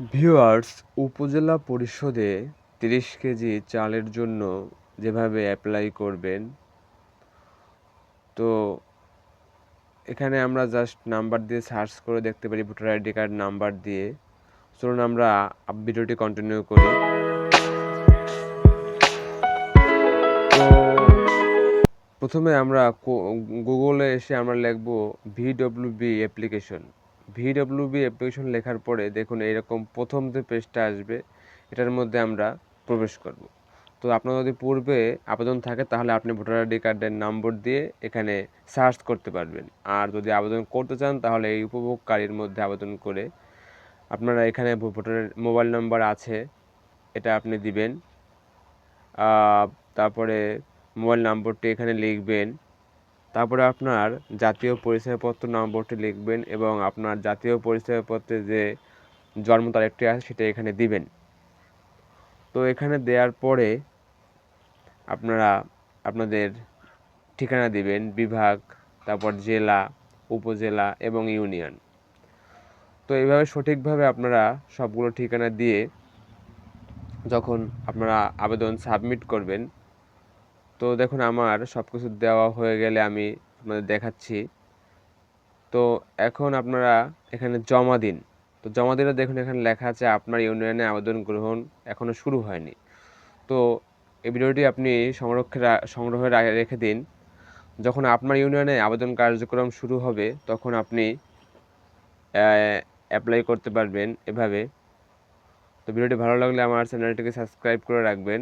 Viewers, উপজেলা পরিষদে তিরিশ কেজি চালের জন্য যেভাবে অ্যাপ্লাই করবেন, তো এখানে আমরা জাস্ট নাম্বার দিয়ে সার্চ করে দেখতে পারি ভোটার আইডি কার্ড নাম্বার দিয়ে। চলুন আমরা ভিডিওটি কন্টিনিউ করি। প্রথমে আমরা গুগলে এসে আমরা লিখব ভিডব্লিউবি অ্যাপ্লিকেশন ভিডব্লিউবি অ্যাপ্লিকেশন লেখার পরে দেখুন এইরকম প্রথম যে পেজটা আসবে, এটার মধ্যে আমরা প্রবেশ করব। তো আপনার যদি পূর্বে আবেদন থাকে, তাহলে আপনি ভোটার আইডি কার্ডের নম্বর দিয়ে এখানে সার্চ করতে পারবেন। আর যদি আবেদন করতে চান, তাহলে এই উপভোগকারীর মধ্যে আবেদন করে আপনারা এখানে ভোটারের মোবাইল নাম্বার আছে, এটা আপনি দিবেন। তারপরে মোবাইল নম্বরটি এখানে লিখবেন। তারপরে আপনার জাতীয় পরিচয়পত্র নম্বরটি লিখবেন এবং আপনার জাতীয় পরিচয়পত্রে যে জন্ম তারিখটি আছে সেটা এখানে দিবেন। তো এখানে দেওয়ার পরে আপনারা আপনাদের ঠিকানা দিবেন, বিভাগ, তারপর জেলা, উপজেলা এবং ইউনিয়ন। তো এইভাবে সঠিকভাবে আপনারা সবগুলো ঠিকানা দিয়ে যখন আপনারা আবেদন সাবমিট করবেন তো দেখুন, আমার সব কিছু দেওয়া হয়ে গেলে আমি আপনাদের দেখাচ্ছি। তো এখন আপনারা এখানে জমা দিন। তো জমা দিলে দেখুন, এখানে লেখা আছে, আপনার ইউনিয়নে আবেদন গ্রহণ এখনও শুরু হয়নি। তো এই ভিডিওটি আপনি সংরক্ষে সংগ্রহে রেখে দিন। যখন আপনার ইউনিয়নে আবেদন কার্যক্রম শুরু হবে, তখন আপনি অ্যাপ্লাই করতে পারবেন এভাবে। তো ভিডিওটি ভালো লাগলে আমার চ্যানেলটিকে সাবস্ক্রাইব করে রাখবেন।